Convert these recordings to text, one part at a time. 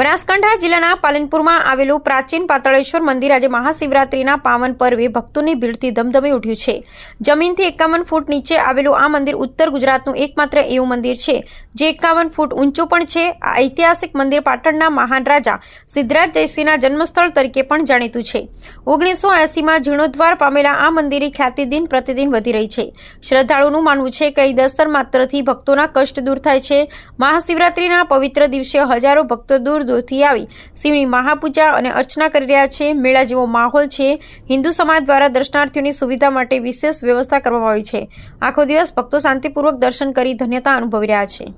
બનાસકાંઠા જિલ્લાના પાલનપુરમાં આવેલું પ્રાચીન પાતાળેશ્વર મંદિર આજે મહાશિવરાત્રીના પાવન પર્વે ભક્તોની ભીડથી ધમધમી ઉઠ્યું છે. જમીનથી એકાવન ફૂટ નીચે આવેલું આ મંદિર ઉત્તર ગુજરાતનું એકમાત્ર એવું મંદિર છે. જે એકાવન ફૂટ ઊંચું પણ છે. આ ઐતિહાસિક મંદિર પાટણના મહાન રાજા સિદ્ધરાજ જયસિંહના જન્મસ્થળ તરીકે પણ જાણીતું છે. ઓગણીસો એસીમાં જીર્ણોદ્વાર પામેલા આ મંદિરની ખ્યાતિ દિન પ્રતિદિન વધી રહી છે. શ્રદ્ધાળુનું માનવું છે કે દર્શન માત્રથી ભક્તોના કષ્ટ દૂર થાય છે. મહાશિવરાત્રિના પવિત્ર દિવસે હજારો ભક્તો દૂર દૂરથી આવી. શિવની મહાપૂજા અને અર્ચના કરી રહ્યા છે. મેળા જેવો માહોલ છે. હિન્દુ સમાજ દ્વારા દર્શનાર્થીઓની સુવિધા માટે વિશેષ વ્યવસ્થા કરવામાં આવી છે. આખો દિવસ ભક્તો શાંતિપૂર્વક દર્શન કરી ધન્યતા અનુભવી રહ્યા છે.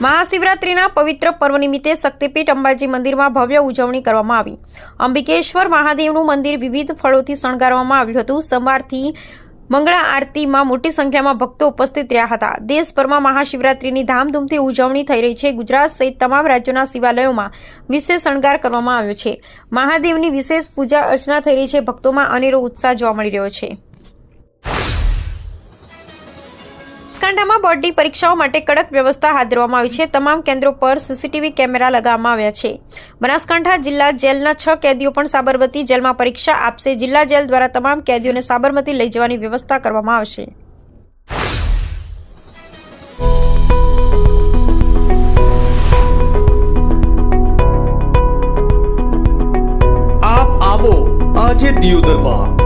મહાશિવરાત્રિના પવિત્ર પર્વ નિમિત્તે શક્તિપીઠ અંબાજી મંદિરમાં ભવ્ય ઉજવણી કરવામાં આવી. અંબિકેશ્વર મહાદેવનું મંદિર વિવિધ ફળોથી શણગારવામાં આવ્યું હતું. સવારથી મંગળા આરતીમાં મોટી સંખ્યામાં ભક્તો ઉપસ્થિત રહ્યા હતા. દેશભરમાં મહાશિવરાત્રિની ધામધૂમથી ઉજવણી થઈ રહી છે. ગુજરાત સહિત તમામ રાજ્યોના શિવાલયોમાં વિશેષ શણગાર કરવામાં આવ્યો છે. મહાદેવની વિશેષ પૂજા અર્ચના થઈ રહી છે. ભક્તોમાં અનેરો ઉત્સાહ જોવા મળી રહ્યો છે. બનાસકાંઠામાં બોર્ડની પરીક્ષાઓ માટે કડક વ્યવસ્થા હાથ ધરવામાં આવી છે. તમામ કેન્દ્રો પર સીસીટીવી કેમેરા લગાવવામાં આવ્યા છે. બનાસકાંઠા જિલ્લા જેલના છ કેદીઓ પણ સાબરમતી જેલમાં પરીક્ષા આપશે. જિલ્લા જેલ દ્વારા તમામ કેદીઓને સાબરમતી લઈ જવાની વ્યવસ્થા કરવામાં આવશે. આજે દિયોદરમાં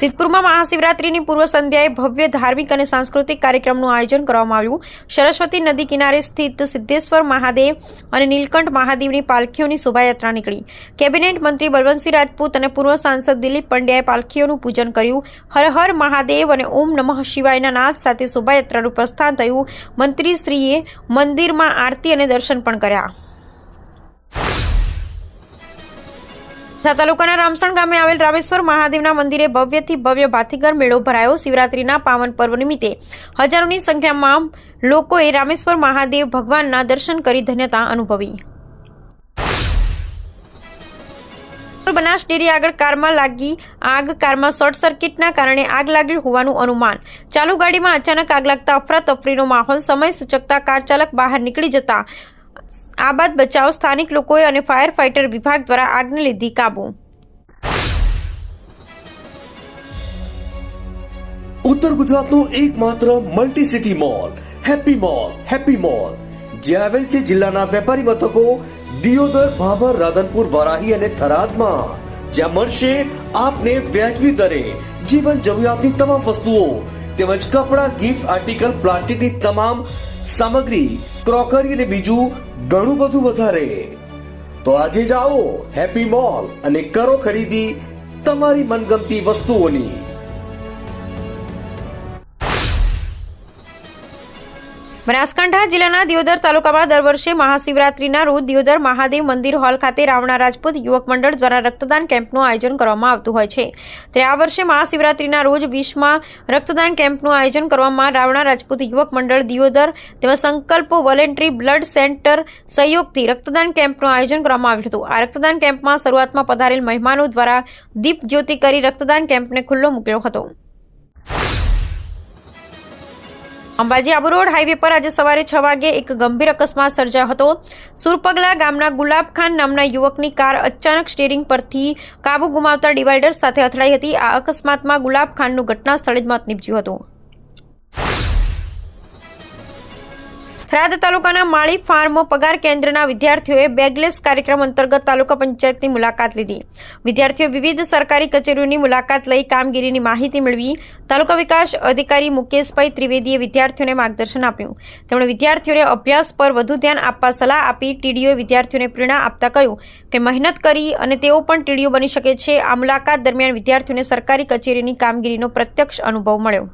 સિદ્ધપુરમાં મહાશિવરાત્રિની પૂર્વ સંધ્યાએ ભવ્ય ધાર્મિક અને સાંસ્કૃતિક કાર્યક્રમનું આયોજન કરવામાં આવ્યું. સરસ્વતી નદી કિનારે સ્થિત સિદ્ધેશ્વર મહાદેવ અને નીલકંઠ મહાદેવની પાલખીઓની શોભાયાત્રા નીકળી. કેબિનેટ મંત્રી બલવંતસિંહ રાજપૂત અને પૂર્વ સાંસદ દિલીપ પંડ્યાએ પાલખીઓનું પૂજન કર્યું. હર હર મહાદેવ અને ઓમ નમઃ શિવાયના નાદ સાથે શોભાયાત્રાનું પ્રસ્થાન થયું. મંત્રીશ્રીએ મંદિરમાં આરતી અને દર્શન પણ કર્યા. થા તાલુકાના રામસણ ગામે આવેલ રામેશ્વર મહાદેવના મંદિરે ભવ્યથી ભવ્ય ભાથીગર મેળો ભરાયો. શિવરાત્રીના પાવન પર્વ નિમિત્તે હજારોની સંખ્યામાં લોકોએ રામેશ્વર મહાદેવ ભગવાનના દર્શન કરી ધન્યતા અનુભવી. બનાસ ડેરી આગળ કારમાં લાગી આગ, કારમાં શોર્ટ સર્કિટના કારણે આગ લાગી હોવાનું અનુમાન. ચાલુ ગાડીમાં અચાનક આગ લાગતા અફરાતફરીનો માહોલ સમય સૂચકતા કાર ચાલક બહાર નીકળી જતા આ બાદ બચાવ સ્થાનિક લોકોએ અને ફાયર ફાઇટર વિભાગ દ્વારા આગને લીધી કાબુ. ઉત્તર ગુજરાતનો એકમાત્ર multi city mall happy mall happy mall જે આવેલ છે જિલ્લાના વેપારી મથકો દિયોદર, ભાભર, રાધનપુર, વરાહી અને થરાદમાં. જ્યાં મળશે આપને વ્યાજબી દરે જીવન જરૂરિયાતની તમામ વસ્તુઓ તેમજ કપડાં ગિફ્ટ આર્ટિકલ પ્લાસ્ટિકની તમામ સામગ્રી, ક્રોકરી અને બીજું ઘણું બધું વધારે. તો આજે જ આવો હેપી મોલ અને કરો ખરીદી તમારી મનગમતી વસ્તુઓની. બનાસકાંઠા જિલ્લાના દિયોદર તાલુકામાં દર વર્ષે મહાશિવરાત્રીના રોજ દિયોદર મહાદેવ મંદિર હોલ ખાતે રાવણા રાજપૂત યુવક મંડળ દ્વારા રક્તદાન કેમ્પનું આયોજન કરવામાં આવતું હોય છે. ત્યારે આ વર્ષે મહાશિવરાત્રિના રોજ વીસમાં રક્તદાન કેમ્પનું આયોજન કરવામાં રાવણા રાજપૂત યુવક મંડળ દિયોદર તેમજ સંકલ્પ વોલેન્ટરી બ્લડ સેન્ટર સહયોગથી રક્તદાન કેમ્પનું આયોજન કરવામાં આવ્યું હતું. આ રક્તદાન કેમ્પમાં શરૂઆતમાં પધારેલ મહેમાનો દ્વારા દીપ જ્યોતિ કરી રક્તદાન કેમ્પને ખુલ્લો મૂક્યો હતો. અંબાજી આબુ રોડ હાઈવે પર આજે સવારે છ વાગે એક ગંભીર અકસ્માત સર્જાયો હતો. સુરપગલા ગામના ગુલાબ ખાન નામના યુવકની કાર અચાનક સ્ટેરિંગ પરથી કાબુ ગુમાવતા ડિવાઈડર સાથે અથડાઈ હતી. આ અકસ્માતમાં ગુલાબ ખાનનું ઘટના સ્થળે જ મોત નીપજ્યું હતું. થરાદ તાલુકાના માળી ફાર્મ પગાર કેન્દ્રના વિદ્યાર્થીઓએ બેગલેસ કાર્યક્રમ અંતર્ગત તાલુકા પંચાયતની મુલાકાત લીધી. વિદ્યાર્થીઓ વિવિધ સરકારી કચેરીઓની મુલાકાત લઈ કામગીરીની માહિતી મેળવી. તાલુકા વિકાસ અધિકારી મુકેશભાઈ ત્રિવેદીએ વિદ્યાર્થીઓને માર્ગદર્શન આપ્યું. તેમણે વિદ્યાર્થીઓને અભ્યાસ પર વધુ ધ્યાન આપવા સલાહ આપી ટીડીઓએ વિદ્યાર્થીઓને પ્રેરણા આપતા કહ્યું કે મહેનત કરી અને તેઓ પણ ટીડીઓ બની શકે છે. આ મુલાકાત દરમિયાન વિદ્યાર્થીઓને સરકારી કચેરીની કામગીરીનો પ્રત્યક્ષ અનુભવ મળ્યો.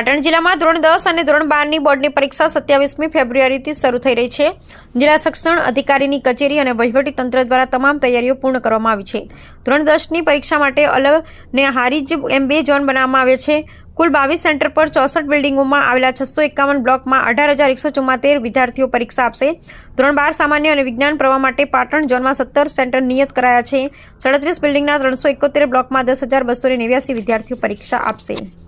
પાટણ જિલ્લામાં ધોરણ દસ અને ધોરણ બારની બોર્ડની પરીક્ષા સત્યાવીસમી ફેબ્રુઆરીથી શરૂ થઈ રહી છે. જિલ્લા શિક્ષણ અધિકારીની કચેરી અને તંત્ર દ્વારા તમામ તૈયારીઓ પૂર્ણ કરવામાં આવી છે. ધોરણ દસની પરીક્ષા માટે અલગ ને હારીજ એમ બે ઝોન બનાવવામાં આવ્યા છે. કુલ બાવીસ સેન્ટર પર ચોસઠ બિલ્ડિંગોમાં આવેલા છસો એકાવન બ્લોકમાં અઢાર હજાર એકસો ચુમ્માતેર વિદ્યાર્થીઓ પરીક્ષા આપશે. ધોરણ બાર સામાન્ય અને વિજ્ઞાન પ્રવાહ માટે પાટણ ઝોનમાં સત્તર સેન્ટર નિયત કરાયા છે. સાડત્રીસ બિલ્ડિંગના ત્રણસો એકોતેર બ્લોકમાં દસ હજાર બસો નેવ્યાસી વિદ્યાર્થીઓ પરીક્ષા આપશે.